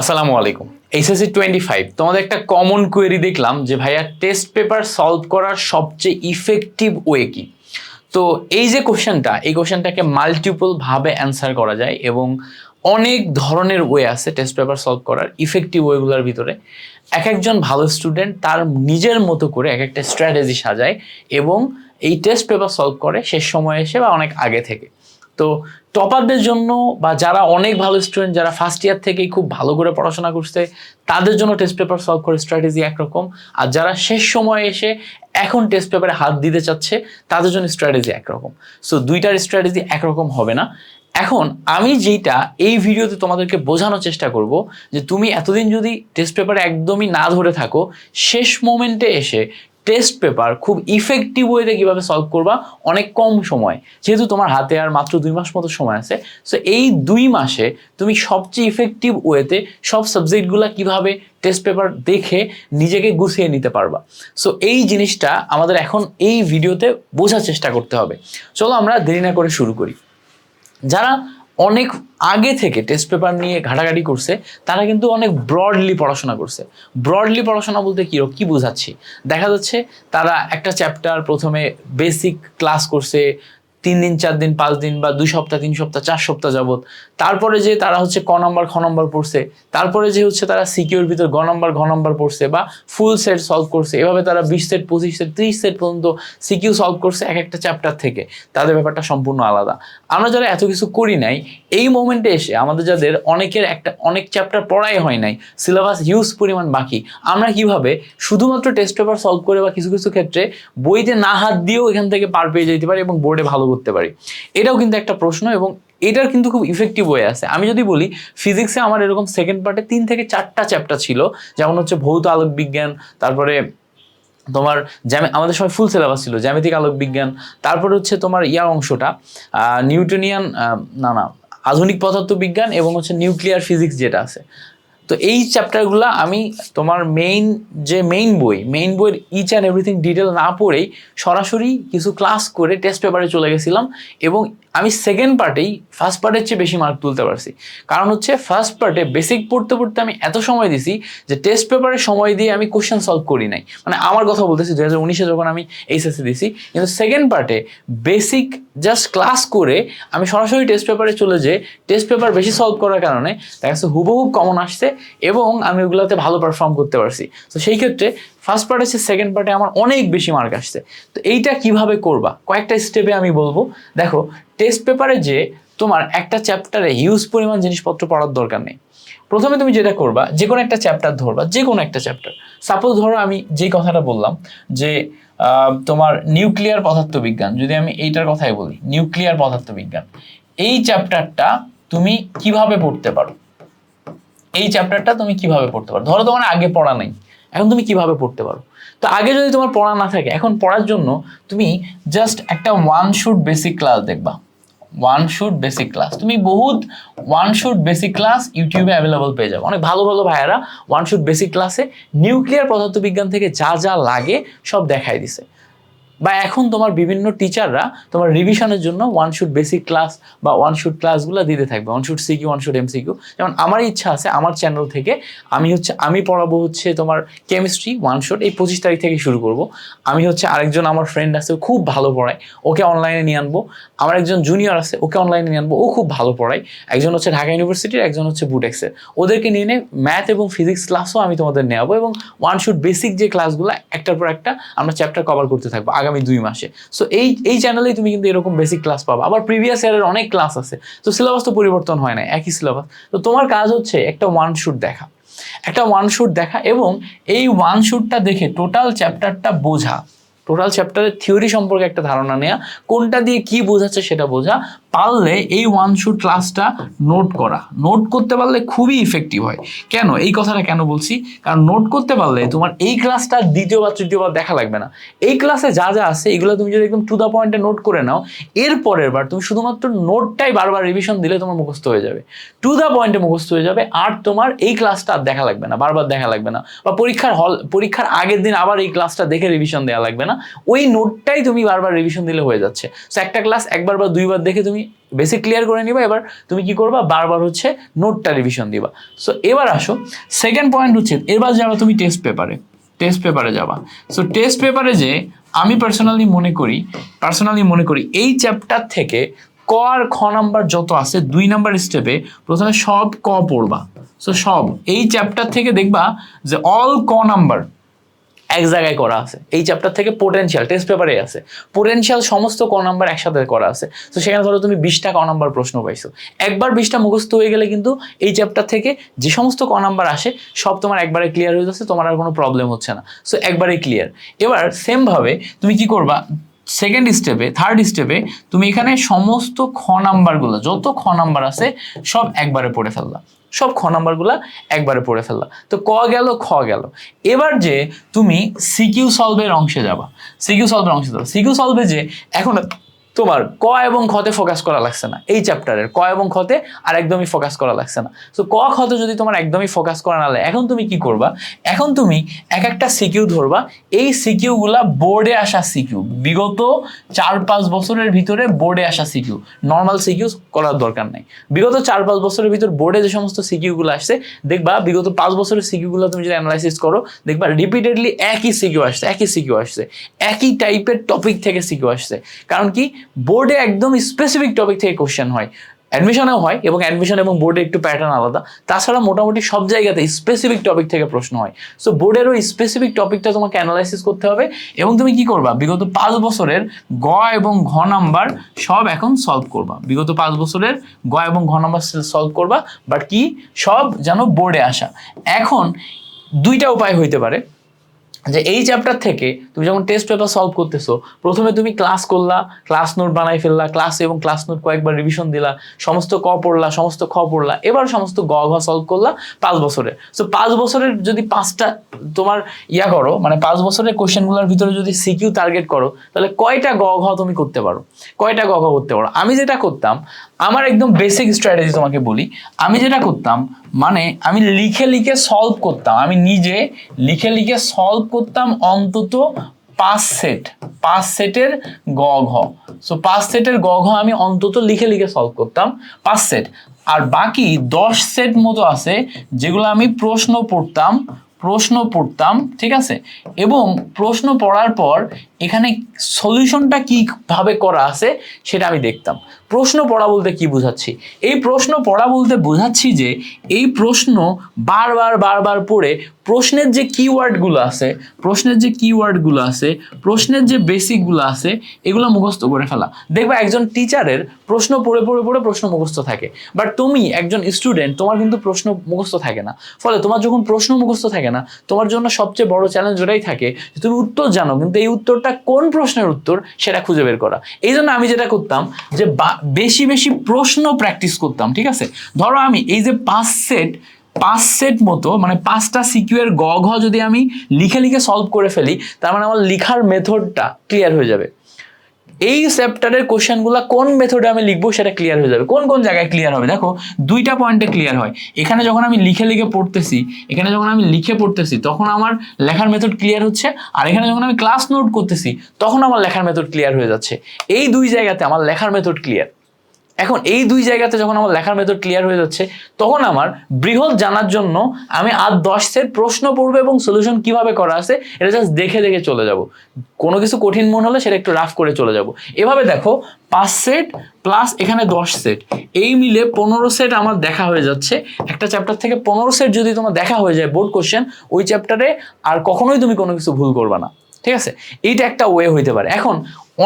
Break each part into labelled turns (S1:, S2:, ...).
S1: আসসালামু আলাইকুম। HSC twenty five তোমাদের একটা কমন কোয়েরি দেখলাম যে ভাইয়া টেস্ট পেপার সলভ করার সবচেয়ে ইফেক্টিভ ওয়ে কি? তো এই যে কোশ্চেনটা এই কোশ্চেনটাকে মাল্টিপলভাবে অ্যান্সার করা যায় এবং অনেক ধরনের ওয়ে আছে টেস্ট পেপার সলভ করার ইফেক্টিভ ওয়েগুলোর ভিতরে। এক একজন ভালো স্টুডেন্ট তার নিজের মতো করে এক একটা স্ট্র্যাটেজি সাজায় এবং এই টেস্ট পেপার সলভ করে শেষ সময় এসে বা অনেক আগে থেকে। তো টপারদের জন্য বা যারা অনেক ভালো স্টুডেন্ট যারা ফার্স্ট ইয়ার থেকেই খুব ভালো করে পড়াশোনা করছে, তাদের জন্য টেস্ট পেপার সলভ করে স্ট্র্যাটেজি একরকম। আর যারা শেষ সময়ে এসে এখন টেস্ট পেপারে হাত দিতে চাচ্ছে, তাদের জন্য স্ট্র্যাটেজি একরকম। সো দুইটার স্ট্র্যাটেজি একরকম হবে না। এখন আমি যেটা এই ভিডিওতে তোমাদেরকে বোঝানোর চেষ্টা করব, যে তুমি এতদিন যদি টেস্ট পেপারে একদমই না ধরে থাকো, শেষ মোমেন্টে এসে টেস্ট পেপার খুব ইফেক্টিভ ওয়েতে কীভাবে সলভ করবা অনেক কম সময়। যেহেতু তোমার হাতে আর মাত্র দুই মাস মতো সময় আছে সো এই দুই মাসে তুমি সবচেয়ে ইফেক্টিভ ওয়েতে সব সাবজেক্টগুলো কীভাবে টেস্ট পেপার দেখে নিজেকে গুছিয়ে নিতে পারবা। সো এই জিনিসটা আমাদের এখন এই ভিডিওতে বোঝার চেষ্টা করতে হবে। চলো আমরা দেরি না করে শুরু করি। যারা অনেক আগে থেকে টেস্ট পেপার নিয়ে ঘাটাঘাটি করছে, তারা কিন্তু অনেক ব্রডলি পড়াশোনা করছে। ব্রডলি পড়াশোনা বলতে কী কি বোঝাচ্ছি? দেখা যাচ্ছে তারা একটা চ্যাপ্টার প্রথমে বেসিক ক্লাস করছে তিন দিন, চার দিন, পাঁচ দিন বা দুই সপ্তাহ, তিন সপ্তাহ, চার সপ্তাহ যাবৎ। তারপরে যে তারা হচ্ছে ক নম্বর, খ নম্বর পড়ছে, তারপরে যে হচ্ছে তারা সিকিউর ভিতর গ নম্বর, ঘ নম্বর পড়ছে বা ফুল সেট সলভ করছে, এভাবে তারা বিশ সেট পঁচিশ সেট ত্রিশ সেট পর্যন্ত সিকিউ সলভ করছে এক একটা চ্যাপ্টার থেকে। তাদের ব্যাপারটা সম্পূর্ণ আলাদা। আমরা যারা এত কিছু করি নাই, এই মোমেন্টে এসে আমাদের যাদের অনেকের একটা, অনেক চ্যাপ্টার পড়াই হয় নাই সিলেবাস হিউজ পরিমাণ বাকি। আমরা কীভাবে শুধুমাত্র টেস্ট পেপার সলভ করে বা কিছু কিছু ক্ষেত্রে বইতে না হাত দিয়েও এখান থেকে পার পেয়ে যেতে পারি এবং বোর্ডে ভালো করতে পারি। এটাও কিন্তু একটা প্রশ্ন এবং এটার কিন্তু খুব ইফেক্টিভ ওয়ে আছে। আমি যদি বলি ফিজিক্সে আমার এরকম সেকেন্ড পার্টে তিন থেকে চারটা চ্যাপ্টার ছিল, যেমন হচ্ছে ভৌত আলোক বিজ্ঞান, তারপরে তোমার জ্যামে, আমাদের সময় ফুল সিলেবাস ছিল, জ্যামিতিক আলোক বিজ্ঞান, তারপরে হচ্ছে তোমার ইয়ার অংশটা নিউটনিয়ান না না, আধুনিক পদার্থ বিজ্ঞান এবং হচ্ছে নিউক্লিয়ার ফিজিক্স যেটা আছে। তো এই চ্যাপ্টারগুলো আমি তোমার মেইন যে মেইন বই মেইন বইয়ের ইচ অ্যান্ড এভরিথিং ডিটেল না পড়েই সরাসরি কিছু ক্লাস করে টেস্ট পেপারে চলে গেছিলাম এবং আমি সেকেন্ড পার্টেই ফার্স্ট পার্টের চেয়ে বেশি মার্ক তুলতে পারছি। কারণ হচ্ছে ফার্স্ট পার্টে বেসিক পড়তে পড়তে আমি এত সময় দিছি যে টেস্ট পেপারে সময় দিয়ে আমি কোশ্চেন সলভ করি নাই। মানে আমার কথা বলতেছি দু হাজার উনিশে যখন আমি এইচএসসি দিছি, কিন্তু সেকেন্ড পার্টে বেসিক জাস্ট ক্লাস করে আমি সরাসরি টেস্ট পেপারে চলে যেয়ে টেস্ট পেপার বেশি সলভ করার কারণে দেখা যাচ্ছে হুবহুব কমন আসছে এবং আমি ওগুলোতে ভালো পারফর্ম করতে পারছি। তো সেই ক্ষেত্রে ফার্স্ট পার্ট হচ্ছে সেকেন্ড পার্টে আমার অনেক বেশি মার্ক আসছে। তো এইটা কীভাবে করবা? কয়েকটা স্টেপে আমি বলব। দেখো টেস্ট পেপারে যে তোমার একটা চ্যাপ্টারে হিউজ পরিমাণ জিনিসপত্র পড়ার দরকার নেই। প্রথমে তুমি যেটা করবা, যে কোনো একটা চ্যাপ্টার ধরবা, যে কোনো একটা চ্যাপ্টার সাপোজ ধরো আমি যেই কথাটা বললাম, যে তোমার নিউক্লিয়ার পদার্থবিজ্ঞান, যদি আমি এইটার কথাই বলি নিউক্লিয়ার পদার্থবিজ্ঞান। এই চ্যাপ্টারটা তুমি কীভাবে পড়তে পারো? এই চ্যাপ্টারটা তুমি কীভাবে পড়তে পারো? ধরো তোমার আগে পড়া নেই। এখন তুমি কীভাবে পড়তে পারো? তো আগে যদি তোমার পড়া না থাকে, এখন পড়ার জন্য তুমি জাস্ট একটা ওয়ান শুট বেসিক ক্লাস দেখবা। ওয়ান শুট বেসিক ক্লাস তুমি বহুত ওয়ান শুট বেসিক ক্লাস ইউটিউবে অ্যাভেলেবল পেয়ে যাবে। অনেক ভালো ভালো ভাইয়ারা ওয়ান শুট বেসিক ক্লাসে নিউক্লিয়ার পদার্থবিজ্ঞান থেকে যা যা লাগে সব দেখাই দিছে। বা এখন তোমার বিভিন্ন টিচাররা তোমার রিভিশনের জন্য ওয়ান শুট বেসিক ক্লাস বা ওয়ান শুট ক্লাসগুলো দিতে থাকবে। One shot CQ one shot MCQ যেমন আমার ইচ্ছা আছে, আমার চ্যানেল থেকে আমি হচ্ছে, আমি পড়াবো হচ্ছে তোমার কেমিস্ট্রি ওয়ান শট এই পঁচিশ তারিখ থেকে শুরু করব। আমি হচ্ছে আরেকজন আমার ফ্রেন্ড আছে, ও খুব ভালো পড়ায়। ওকে অনলাইনে নিয়ে আনব। আমার একজন জুনিয়র আছে, ওকে অনলাইনে নিয়ে আনব। ও খুব ভালো পড়ায়। একজন হচ্ছে ঢাকা ইউনিভার্সিটির একজন হচ্ছে বুটেক্সের ওদেরকে নিয়ে নিয়ে ম্যাথ এবং ফিজিক্স ক্লাসও আমি তোমাদের নেওয়াবো এবং ওয়ান শুট বেসিক যে ক্লাসগুলো একটার পর একটা আমরা চ্যাপ্টার কভার করতে থাকব। আগামী দুই মাসে। সো এই এই চ্যানেলেই তুমি কিন্তু এরকম বেসিক ক্লাস পাবা। আবার প্রিভিয়াস ইয়ারের অনেক ক্লাস আছে। তো সিলেবাস তো পরিবর্তন হয় না, একই সিলেবাস তো তোমার কাজ হচ্ছে একটা ওয়ান শুট দেখা। একটা ওয়ান শুট দেখা এবং এই ওয়ান শুটটা দেখে টোটাল চ্যাপ্টারটা বোঝা। টোটাল চ্যাপ্টারের থিওরি সম্পর্কে একটা ধারণা নেওয়া কোনটা দিয়ে কি বোঝাচ্ছে সেটা বোঝা। পারলে এই ওয়ান শুট ক্লাসটা নোট করা। নোট করতে পারলে খুবই ইফেক্টিভ হয়। কেন? এই কথাটা কেন বলছি? কারণ নোট করতে পারলে তোমার এই ক্লাসটা দ্বিতীয়বার তৃতীয়বার দেখা লাগবে না। এই ক্লাসে যা যা আছে, এগুলো তুমি যদি একদম টু দ্য পয়েন্টে নোট করে নাও, এর পরের বার তুমি শুধুমাত্র নোটটাই বারবার রিভিশন দিলে তোমার মুখস্থ হয়ে যাবে। টু দ্য পয়েন্টে মুখস্থ হয়ে যাবে, আর তোমার এই ক্লাসটা আর দেখা লাগবে না, বারবার দেখা লাগবে না। বা পরীক্ষার হল পরীক্ষার আগের দিন আবার এই ক্লাসটা দেখে রিভিশন দেওয়া লাগবে না। ওই নোটটাই তুমি বারবার রিভিশন দিলে হয়ে যাচ্ছে। সো একটা ক্লাস একবার বা দুইবার দেখে তুমি তুমি বেসিক ক্লিয়ার করে নিবা। এবার তুমি কি করবা? বারবার হচ্ছে নোটটা রিভিশন দিবা। সো এবার আসো। সেকেন্ড পয়েন্ট হচ্ছে, এবার যাবা তুমি টেস্ট পেপারে টেস্ট পেপারে যাবা। সো টেস্ট পেপারে যে আমি পার্সোনালি মনে করি পার্সোনালি মনে করি, এই চ্যাপ্টার থেকে ক আর খ নাম্বার যত আছে, দুই নাম্বার স্টেপে প্রথমে সব ক পড়বা। সো সব। এই চ্যাপ্টার থেকে দেখবা যে অল ক নাম্বার এক জায়গায় করা আছে। এই চ্যাপ্টার থেকে পোটেনশিয়াল টেস্ট পেপারে আছে। পোটেনশিয়াল সমস্ত ক নাম্বার একসাথে করা আছে। তো সেখানে ধরো তুমি বিশটা ক নাম্বার প্রশ্ন পাইছো। একবার বিশটা মুখস্থ হয়ে গেলে কিন্তু এই চ্যাপ্টার থেকে যে সমস্ত ক নাম্বার আসে, সব তোমার একবারে ক্লিয়ার হয়ে যাচ্ছে, তোমার আর কোনো প্রবলেম হচ্ছে না। সো একবারে ক্লিয়ার এবার সেমভাবে তুমি কি করবা? সেকেন্ড স্টেপে থার্ড স্টেপে তুমি এখানে সমস্ত খ নাম্বারগুলো যত খ নাম্বার আছে, সব একবারে পড়ে ফেললা সব খ নাম্বারগুলো একবারে পড়ে ফেললা। তো ক গেল, খ গেল। এবার যে তুমি সিকিউ সলভের অংশে যাবা। সিকিউ সলভের অংশে যাবা। সিকিউ সলভে যে এখন তোমার ক এবং খতে ফোকাস করা লাগছে না। এই চ্যাপ্টারের ক এবং খতে আর একদমই ফোকাস করা লাগছে না। তো ক, খতে যদি তোমার একদমই ফোকাস করা না লাগে, এখন তুমি কি করবা? এখন তুমি এক একটা সিকিউ ধরবা। এই সিকিউগুলা বোর্ডে আসা সিকিউ বিগত চার পাঁচ বছরের ভিতরে বোর্ডে আসা সিকিউ নর্মাল সিকিউ করার দরকার নাই। বিগত চার পাঁচ বছরের ভিতর বোর্ডে যে সমস্ত সিকিউগুলো আসছে, দেখবা বিগত পাঁচ বছরের সিকিউগুলো তুমি যদি অ্যানালাইসিস করো, দেখবা রিপিটেডলি একই সিকিউ আসছে, একই সিকিউ আসছে। একই টাইপের টপিক থেকে সিকিউ আসছে। কারণ কি? বোর্ডে একদম স্পেসিফিক টপিক থেকে কোশ্চেন হয়। অ্যাডমিশনেও হয় এবং অ্যাডমিশন এবং বোর্ডে একটু প্যাটার্ন আলাদা। তাছাড়া মোটামুটি সব জায়গাতে স্পেসিফিক টপিক থেকে প্রশ্ন হয়। সো বোর্ডের ওই স্পেসিফিক টপিকটা তোমাকে অ্যানালাইসিস করতে হবে এবং তুমি কি করবা? বিগত পাঁচ বছরের গ এবং ঘ নাম্বার সব এখন সলভ করবা। বিগত পাঁচ বছরের গ এবং ঘ নাম্বার সলভ করবা বাট কি? সব যেন বোর্ডে আসা। এখন দুইটা উপায় হইতে পারে। যে এই চ্যাপ্টার থেকে তুমি যখন টেস্ট পেপার সলভ করতেছো, প্রথমে তুমি ক্লাস করলা ক্লাস নোট বানাই ফেললা ক্লাস এবং ক্লাস নোট কয়েকবার রিভিশন দিলা, সমস্ত ক পড়লা, সমস্ত খ পড়লা, এবার সমস্ত গ, ঘ সলভ করলা পাঁচ বছরের সো পাঁচ বছরের যদি পাঁচটা তোমার ইয়া করো মানে পাঁচ বছরের কোশ্চেনগুলোর ভিতরে যদি সিকিউ টার্গেট করো, তাহলে কয়টা গ, ঘ তুমি করতে পারো? কয়টা গ, ঘ করতে পারো? আমি যেটা করতাম, আমার একদম বেসিক স্ট্র্যাটেজি তোমাকে বলি, আমি যেটা করতাম মানে আমি লিখে লিখে সলভ করতাম। আমি নিজে লিখে লিখে সলভ করতাম অন্তত পাঁচ সেট পাঁচ সেটের গ ঘ। সো পাঁচ সেটের গ ঘ আমি অন্তত লিখে লিখে সলভ করতাম পাঁচ সেট আর বাকি দশ সেট মতো আছে যেগুলো আমি প্রশ্ন পড়তাম প্রশ্ন পড়তাম, ঠিক আছে? এবং প্রশ্ন পড়ার পর এখানে সলিউশনটা কীভাবে করা আছে সেটা আমি দেখতাম। প্রশ্ন পড়া বলতে কি বোঝাচ্ছি? এই প্রশ্ন পড়া বলতে বোঝাচ্ছি যে, এই প্রশ্ন বারবার বারবার পড়ে প্রশ্নের যে কিওয়ার্ডগুলো আছে, প্রশ্নের যে কিওয়ার্ডগুলো আছে, প্রশ্নের যে বেসিকগুলো আছে, এগুলো মুখস্থ করে ফেলা। দেখবা একজন টিচারের প্রশ্ন পড়ে পড়ে পড়ে প্রশ্ন মুখস্থ থাকে। বাট তুমি একজন স্টুডেন্ট তোমার কিন্তু প্রশ্ন মুখস্থ থাকে না। ফলে তোমার যখন প্রশ্ন মুখস্থ থাকে না, তোমার জন্য সবচেয়ে বড় চ্যালেঞ্জ ওটাই থাকে তুমি উত্তর জানো, কিন্তু এই উত্তরটা কোন প্রশ্নের উত্তর সেটা খুঁজে বের করা। এই জন্য আমি যেটা করতাম যে বেশি বেশি প্রশ্ন প্র্যাকটিস করতাম, ঠিক আছে? ধরো আমি এই যে পাঁচ সেট পাঁচ সেট মতো মানে পাঁচটা সিকিউর গ ঘ যদি আমি লিখে লিখে সলভ করে ফেলি, তার মানে আমার লিখার মেথডটা ক্লিয়ার হয়ে যাবে। এই চ্যাপ্টারের কোশ্চেনগুলো কোন মেথডে আমি লিখব সেটা ক্লিয়ার হয়ে যাবে। কোন কোন জায়গায় ক্লিয়ার হবে? দেখো, দুইটা পয়েন্টে ক্লিয়ার হয়। এখানে যখন আমি লিখে লিখে পড়তেছি, এখানে যখন আমি লিখে পড়তেছি, তখন আমার লেখার মেথড ক্লিয়ার হচ্ছে। আর এখানে যখন আমি ক্লাস নোট করতেছি, তখন আমার লেখার মেথড ক্লিয়ার হয়ে যাচ্ছে। এই দুই জায়গাতে আমার লেখার মেথড ক্লিয়ার এখন এই দুই জায়গাতে যখন আমার লেখার মেথড ক্লিয়ার হয়ে যাচ্ছে, তখন আমার বৃহৎ জানার জন্য আমি আর দশ সেট প্রশ্ন পড়ব এবং সলিউশন কীভাবে করা আছে, এটা জাস্ট দেখে দেখে চলে যাব। কোনো কিছু কঠিন মনে হলে সেটা একটু রাফ করে চলে যাব। এভাবে দেখো, পাঁচ সেট প্লাস এখানে দশ সেট। এই মিলে পনেরো সেট আমার দেখা হয়ে যাচ্ছে। একটা চ্যাপ্টার থেকে পনেরো সেট যদি তোমার দেখা হয়ে যায় বোর্ড কোশ্চেন ওই চ্যাপ্টারে আর কখনোই তুমি কোনো কিছু ভুল করবে না। ঠিক আছে? এইটা একটা ওয়ে হইতে পারে। এখন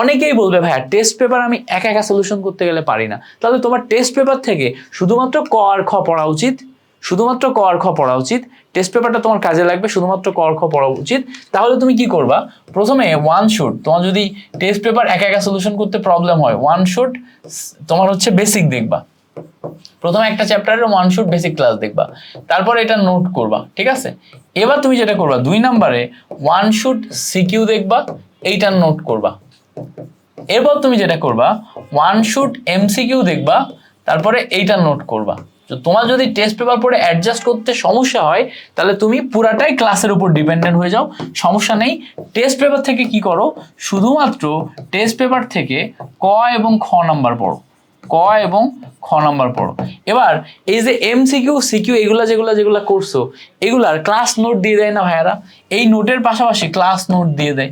S1: অনেকেই বলবে, ভাইয়া টেস্ট পেপার আমি একা একা সলিউশন করতে গেলে পারি না। তাহলে তোমার টেস্ট পেপার থেকে শুধুমাত্র ক আর খ পড়া উচিত, শুধুমাত্র ক আর খ পড়া উচিত টেস্ট পেপারটা তোমার কাজে লাগবে, শুধুমাত্র ক আর খ পড়া উচিত। তাহলে তুমি কি করবা? প্রথমে ওয়ান শুট তোমার যদি টেস্ট পেপার একা একা সলিউশন করতে প্রবলেম হয় ওয়ান শুট তোমার হচ্ছে বেসিক দেখবা। প্রথমে একটা চ্যাপ্টারের ওয়ান শুট বেসিক ক্লাস দেখবা। তারপর এটা নোট করবা, ঠিক আছে? এবার তুমি যেটা করবা, দুই নাম্বারে ওয়ান শুট সিকিউ দেখবা এইটার নোট করবা। এরপর তুমি যেটা করবা ওয়ান শুট এমসিকিউ দেখবা, তারপরে এইটা নোট করবা। তো তোমার যদি টেস্ট পেপার পড়ে অ্যাডজাস্ট করতে সমস্যা হয়, তাহলে তুমি পুরাটাই ক্লাসের উপর ডিপেন্ডেন্ট হয়ে যাও। সমস্যা নেই। টেস্ট পেপার থেকে কি করো? শুধুমাত্র টেস্ট পেপার থেকে ক এবং খ নাম্বার পড়ো। ক এবং খ নাম্বার পড়ো। এবার এই যে এমসিকিউ সিকিউ এগুলা যেগুলা যেগুলা করছ, এগুলার ক্লাস নোট দিয়ে দেয় না ভাইয়ারা? এই নোটের পাশাপাশি ক্লাস নোট দিয়ে দেয়।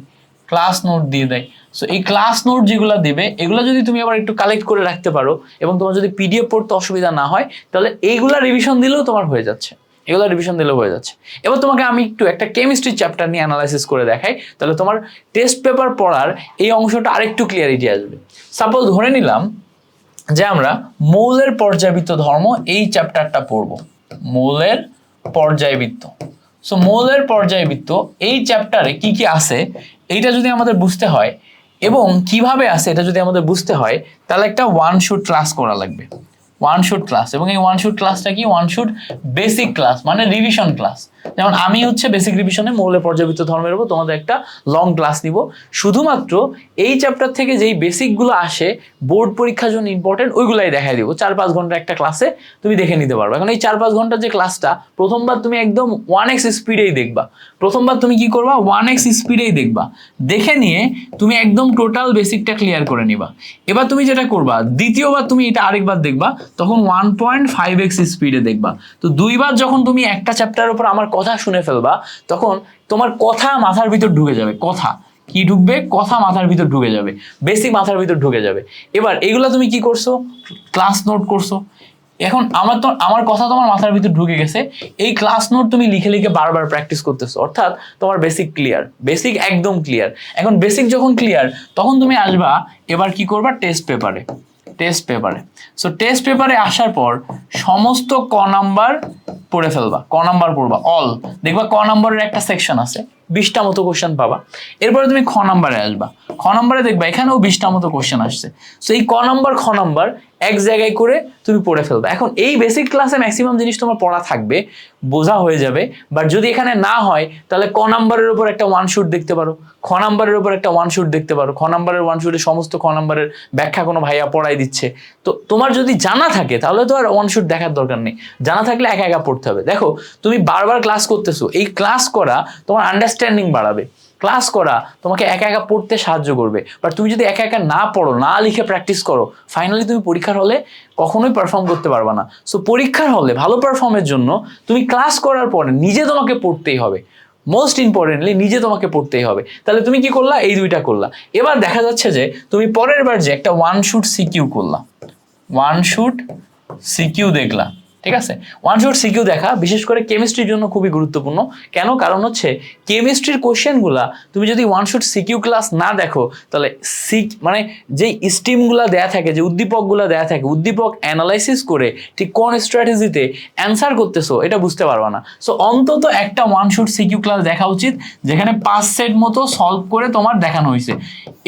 S1: ক্লাস নোট দিয়ে দেয়। সো এই ক্লাস নোট যেগুলো দেবে, এগুলো যদি তুমি আবার একটু কালেক্ট করে রাখতে পারো এবং তোমার যদি পিডিএফ পড়তে অসুবিধা না হয়, তাহলে এইগুলা রিভিশন দিলেও তোমার হয়ে যাচ্ছে। এগুলো রিভিশন দিলেও হয়ে যাচ্ছে। এবার তোমাকে আমি একটু একটা কেমিস্ট্রি চ্যাপ্টার নিয়ে অ্যানালাইসিস করে দেখাই। তাহলে তোমার টেস্ট পেপার পড়ার এই অংশটা আরেকটু ক্লিয়ারিটি আসবে। সাপোজ ধরে নিলাম যে আমরা মৌলের পর্যায়বৃত্ত ধর্ম এই চ্যাপ্টারটা পড়ব। মৌলের পর্যায়বৃত্ত। সো মৌলের পর্যায়বৃত্ত এই চ্যাপ্টারে কি কি আছে, এইটা যদি আমাদের বুঝতে হয় এবং কীভাবে আছে এটা যদি আমাদের বুঝতে হয়, তাহলে একটা ওয়ান শুট ক্লাস করা লাগবে। ওয়ান শুট ক্লাস এবং এই ওয়ান শুট ক্লাসটা কি? ওয়ান শুট বেসিক ক্লাস মানে রিভিশন ক্লাস যেমন আমি হচ্ছে বেসিক রিভিশনে মৌলের পর্যাবৃত্ত ধর্মের উপর তোমাদের একটা লং ক্লাস নিব। শুধুমাত্র এই চ্যাপ্টার থেকে যেই বেসিকগুলো আসে বোর্ড পরীক্ষার জন্য ইম্পর্টেন্ট ওইগুলাই দেখাই দিব। চার পাঁচ ঘণ্টা একটা ক্লাসে তুমি দেখে নিতে পারবে। এখন এই চার পাঁচ ঘণ্টার যে ক্লাসটা প্রথমবার তুমি একদম ওয়ান এক্স স্পিডেই দেখবা। প্রথমবার তুমি কি করবা? ওয়ান এক্স স্পিডেই দেখবা। দেখে নিয়ে তুমি একদম টোটাল বেসিকটা ক্লিয়ার করে নিবা। এবার তুমি যেটা করবা, দ্বিতীয়বার তুমি এটা আরেকবার দেখবা, তখন ওয়ান পয়েন্ট ফাইভ এক্স স্পিডে দেখবা। তো দুইবার যখন তুমি একটা চ্যাপ্টারের উপর আমার কথা শুনে ফেলবা, তখন তোমার কথা মাথার ভিতর ঢুকে যাবে, কথা। কি ঢুকবে? কথা মাথার ভিতর ঢুকে যাবে বেসিক মাথার ভিতর ঢুকে যাবে। এবার এগুলো তুমি কি করছ? ক্লাস নোট করছ। এখন আমার তো, আমার কথা তোমার মাথার ভিতর ঢুকে গেছে। এই ক্লাস নোট তুমি লিখে লিখে বারবার প্র্যাকটিস করতেছো, অর্থাৎ তোমার বেসিক ক্লিয়ার বেসিক একদম ক্লিয়ার এখন বেসিক যখন ক্লিয়ার তখন তুমি আসবা, এবার কি করবা? টেস্ট পেপারে টেস্ট পেপারে সো টেস্ট পেপারে আসার পর সমস্ত ক নাম্বার পড়ে ফেলবা, ক নাম্বার পড়বা অল দেখবা ক নাম্বারের একটা সেকশন আছে। বিশটা মতো কোশ্চেন পাবা। এরপরে তুমি খ নাম্বারে আসবা। খ নাম্বারে দেখবা এখানেও বিশটা মতো কোশ্চেন আসছে। সো এই ক নাম্বার, খ নাম্বার এক জায়গায় করে তুমি পড়ে ফেলবে। এখন এই বেসিক ক্লাসে ম্যাক্সিমাম জিনিস তোমার পড়া থাকবে, বোঝা হয়ে যাবে। বাট যদি এখানে না হয়, তাহলে ক নাম্বারের উপর একটা ওয়ান শুট দেখতে পারো। খ নাম্বারের উপর একটা ওয়ান শুট দেখতে পারো। খ নাম্বারের ওয়ান শুটে সমস্ত খ নাম্বারের ব্যাখ্যা কোনো ভাইয়া পড়াই দিচ্ছে। তো তোমার যদি জানা থাকে, তাহলে তো আর ওয়ান শুট দেখার দরকার নেই। জানা থাকলে একা একা পড়তে হবে। দেখো, তুমি বারবার ক্লাস করতেছো। এই ক্লাস করা তোমার আন্ডারস্ট্যান্ডিং বাড়াবে। ক্লাস করা তোমাকে একা একা পড়তে সাহায্য করবে। বাট তুমি যদি একা একা না পড়ো, না লিখে প্র্যাকটিস করো ফাইনালি তুমি পরীক্ষার হলে কখনোই পারফর্ম করতে পারবে না। সো পরীক্ষার হলে, ভালো পারফর্মের জন্য তুমি ক্লাস করার পরে নিজে তোমাকে পড়তেই হবে। মোস্ট ইম্পর্টেন্টলি নিজে তোমাকে পড়তেই হবে। তাহলে তুমি কি করলা? এই দুইটা করলা। এবার দেখা যাচ্ছে যে, তুমি পরের বার যে একটা ওয়ান শুট সিকিউ করলা। ওয়ান শুট সিকিউ দেখলা। ঠিক আছে? ওয়ান শট সিকিউ দেখা, বিশেষ করে কেমিস্ট্রির জন্য খুবই গুরুত্বপূর্ণ। কেন? কারণ হচ্ছে কেমিস্ট্রির কোশ্চেনগুলা তুমি যদি ওয়ান শট সিকিউ ক্লাস না দেখো, তাহলে সিক মানে যে স্টিমগুলো দেয়া থাকে, যে উদ্দীপকগুলো দেয়া থাকে, উদ্দীপক অ্যানালাইসিস করে ঠিক কোন স্ট্র্যাটেজিতে অ্যান্সার করতেছো, এটা বুঝতে পারবা না। সো অন্তত একটা ওয়ান শুট সিকিউ ক্লাস দেখা উচিত, যেখানে পাঁচ সেট মতো সলভ করে তোমার দেখানো হয়েছে।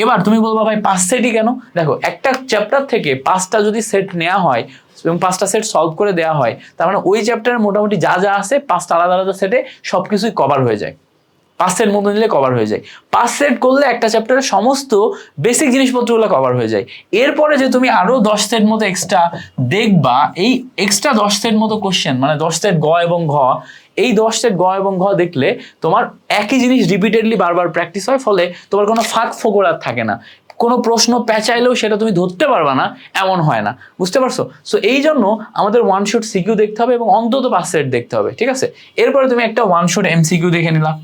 S1: এবার তুমি বলবা ভাই, পাঁচ সেটই কেন? দেখো, একটা চ্যাপ্টার থেকে পাঁচটা যদি সেট নেওয়া হয় এবং পাঁচটা সেট সলভ করে দেওয়া হয়, তার মানে ওই চ্যাপ্টারে মোটামুটি যা যা আছে, পাঁচটা আলাদা আলাদা সেটে সব কিছুই কভার হয়ে যায়। পাঁচ সেট মতো নিলে কভার হয়ে যায়। পাঁচ সেট করলে একটা চ্যাপ্টারের সমস্ত বেসিক জিনিসপত্রগুলো কভার হয়ে যায়। এরপরে যে তুমি আরও দশ সেট মতো এক্সট্রা দেখবা, এই এক্সট্রা দশ সেট মতো কোশ্চেন মানে দশ সেট গ এবং ঘ, এই দশ সেট গ এবং ঘ দেখলে তোমার একই জিনিস রিপিটেডলি বারবার প্র্যাকটিস হয়, ফলে তোমার কোনো ফাঁক ফোকর আর থাকে না। কোনো প্রশ্ন প্যাঁচাইলেও সেটা তুমি ধরতে পারবা না, এমন হয় না। বুঝতে পারছ? সো এই জন্য আমাদের ওয়ান শট সিকিউ দেখতে হবে এবং অন্তত পাঁচ সেট দেখতে হবে, ঠিক আছে? এরপরে তুমি একটা ওয়ান শট এমসিকিউ দেখে নিলাম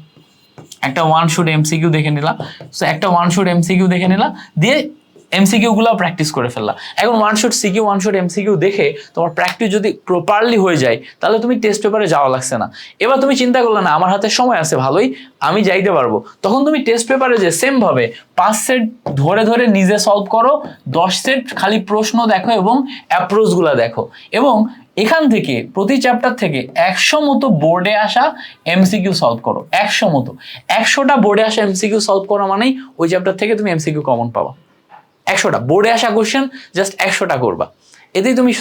S1: একটা ওয়ান শুট এমসিকিউ দেখে নিলাম সো একটা ওয়ান শুট এমসিকিউ দেখে নিলাম দিয়ে এমসিকিউ গুলো প্র্যাকটিস করে ফেললা। এখন one shot CQ one shot MCQ দেখে তোমার প্র্যাকটিস যদি প্রপারলি হয়ে যায়, তাহলে তুমি টেস্ট পেপারে যাওয়া লাগছে না। এবার তুমি চিন্তা করলে না, আমার হাতে সময় আছে, ভালোই, আমি যাইতে পারব। তখন তুমি টেস্ট পেপারে যে সেম ভাবে পাঁচ সেট ধরে ধরে নিজে সলভ করো, দশ সেট খালি প্রশ্ন দেখো এবং অ্যাপ্রোচগুলো দেখো। এবং এখান থেকে, প্রতি চ্যাপ্টার থেকে একশো মতো বোর্ডে আসা এমসিকিউ সলভ করো, একশো মতো। একশোটা বোর্ডে আসা এমসিকিউ সলভ করা মানেই ওই চ্যাপ্টার থেকে তুমি এমসিকিউ কমন পাবা। একশোটা। বোর্ডে আসা কোশ্চেন জাস্ট একশোটা করবা। এতেই তুমি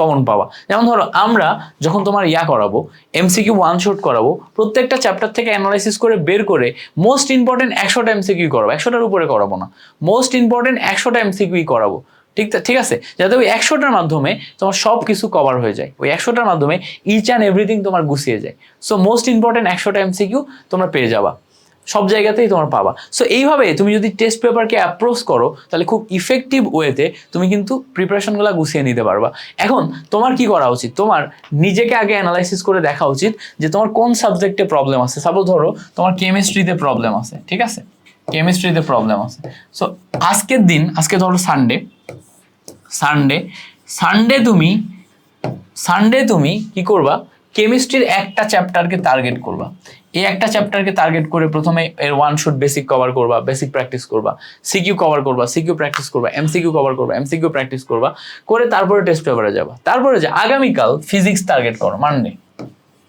S1: কমন পাওয়া যেমন ধরো, আমরা যখন তোমার ইয়া করাবো এমসিকিউ ওয়ান শট করাবো, প্রত্যেকটা চ্যাপ্টার থেকে অ্যানালাইসিস করে বের করে মোস্ট ইম্পর্টেন্ট একশোটা এমসিকিউ করাবো। একশোটার উপরে করাবো না। মোস্ট ইম্পর্টেন্ট একশোটা এমসিকিউ করাবো। ঠিক ঠিক আছে? যাতে ওই একশোটার মাধ্যমে তোমার সব কিছু কভার হয়ে যায়। ওই একশোটার মাধ্যমে ইচ অ্যান্ড এভরিথিং তোমার গুছিয়ে যায়। সো মোস্ট ইম্পর্টেন্ট একশোটা এমসিকিউ তোমরা পেয়ে যাবা। সব জায়গাতেই তোমার পাবা। সো এইভাবে তুমি যদি টেস্ট পেপারকে অ্যাপ্রোচ করো, তাহলে খুব ইফেক্টিভ ওয়েতে তুমি কিন্তু প্রিপারেশনগুলো গুছিয়ে নিতে পারবা। এখন, তোমার কি করা উচিত? তোমার নিজেকে আগে অ্যানালাইসিস করে দেখা উচিত যে তোমার কোন সাবজেক্টে প্রবলেম আছে। সাপোজ ধরো, তোমার কেমিস্ট্রিতে প্রবলেম আছে, ঠিক আছে? কেমিস্ট্রিতে প্রবলেম আছে। সো আজকের দিন, আজকে ধরো সানডে সানডে সানডে তুমি সানডে তুমি কি করবা? কেমিস্ট্রির একটা চ্যাপ্টারকে টার্গেট করবা। এই একটা চ্যাপ্টারকে টার্গেট করে প্রথমে এর ওয়ান শুট বেসিক কভার করবা বেসিক প্র্যাকটিস করবা সিকিউ কভার করবা সিকিউ প্র্যাকটিস করবা এমসিকিউ কভার করবা এমসিকিউ প্র্যাকটিস করবা, করে তারপরে টেস্ট পেপারে যাবা। তারপরে যে আগামীকাল ফিজিক্স টার্গেট করো মানডে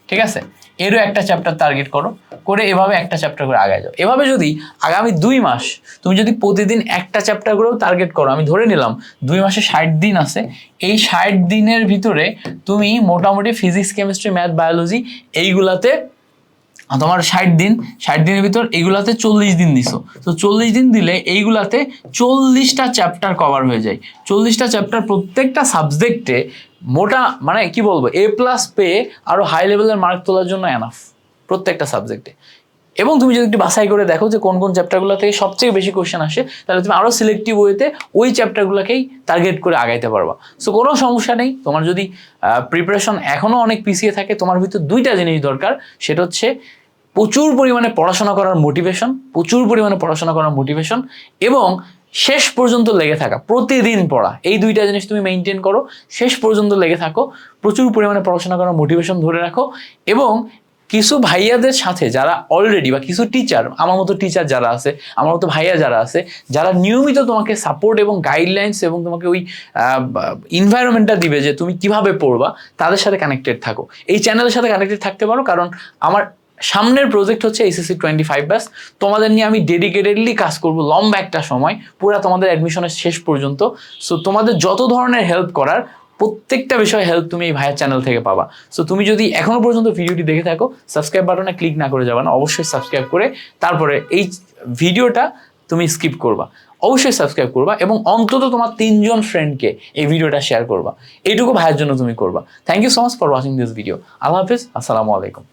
S1: ঠিক আছে? এরও একটা চ্যাপ্টার টার্গেট করো, করে এভাবে একটা চ্যাপ্টার করে আগায় যাও। এভাবে যদি আগামী দুই মাস তুমি যদি প্রতিদিন একটা চ্যাপ্টার করেও টার্গেট করো, আমি ধরে নিলাম দুই মাসে ষাট দিন আছে, এই ষাট দিনের ভিতরে তুমি মোটামুটি ফিজিক্স কেমিস্ট্রি ম্যাথ বায়োলজি এইগুলাতে তোমার ষাট দিন, ষাট দিনের ভিতর এইগুলাতে চল্লিশ দিন দিছো। তো চল্লিশ দিন দিলে এইগুলাতে চল্লিশটা চ্যাপ্টার কভার হয়ে যায়। চল্লিশটা চ্যাপ্টার প্রত্যেকটা সাবজেক্টে মোটা মানে কি বলব এ প্লাস পেয়ে আরও হাই লেভেলের মার্ক তোলার জন্য এনাফ প্রত্যেকটা সাবজেক্টে এবং তুমি যদি একটু বাছাই করে দেখো যে কোন কোন চ্যাপ্টারগুলো থেকে সবচেয়ে বেশি কোশ্চেন আসে, তাহলে তুমি আরও সিলেক্টিভ ওয়েতে ওই চ্যাপ্টারগুলোকেই টার্গেট করে আগাইতে পারবা। সো কোনো সমস্যা নেই। তোমার যদি প্রিপারেশন এখনও অনেক পিছিয়ে থাকে, তোমার ভিতর দুইটা জিনিস দরকার। সেটা হচ্ছে প্রচুর পরিমাণে পড়াশোনা করার মোটিভেশন প্রচুর পরিমাণে পড়াশোনা করার মোটিভেশন এবং শেষ পর্যন্ত লেগে থাকা, প্রতিদিন পড়া। এই দুইটা জিনিস তুমি মেনটেন করো, শেষ পর্যন্ত লেগে থাকো, প্রচুর পরিমাণে পড়াশোনা করার মোটিভেশন ধরে রাখো এবং কিছু ভাইয়াদের সাথে যারা অলরেডি বা কিছু টিচার আমার মতো টিচার যারা আছে, আমার মতো ভাইয়া যারা আছে, যারা নিয়মিত তোমাকে সাপোর্ট এবং গাইডলাইন্স এবং তোমাকে ওই ইনভায়রনমেন্টটা দিবে যে তুমি কীভাবে পড়বা, তাদের সাথে কানেক্টেড থাকো। এই চ্যানেলের সাথে কানেক্টেড থাকতে পারো, কারণ আমার সামনের প্রজেক্ট হচ্ছে এসএসসি টোয়েন্টি ফাইভ ব্যাস। তোমাদের নিয়ে আমি ডেডিকেটেডলি কাজ করব লম্বা একটা সময়, পুরো তোমাদের অ্যাডমিশনের শেষ পর্যন্ত। সো তোমাদের যত ধরনের হেল্প করার প্রত্যেকটা বিষয় হেল্প তুমি এই ভাইয়ের চ্যানেল থেকে পাবা। সো তুমি যদি এখনও পর্যন্ত ভিডিওটি দেখে থাকো সাবস্ক্রাইব বাটনে ক্লিক না করে যাবা না, অবশ্যই সাবস্ক্রাইব করে তারপরে এই ভিডিওটা তুমি স্কিপ করবা। অবশ্যই সাবস্ক্রাইব করবা এবং অন্তত তোমার তিনজন ফ্রেন্ডকে এই ভিডিওটা শেয়ার করবা। এইটুকু ভাইয়ের জন্য তুমি করবা। Thank you so much for watching this video আল্লাহ হাফিজ, আসসালামু আলাইকুম।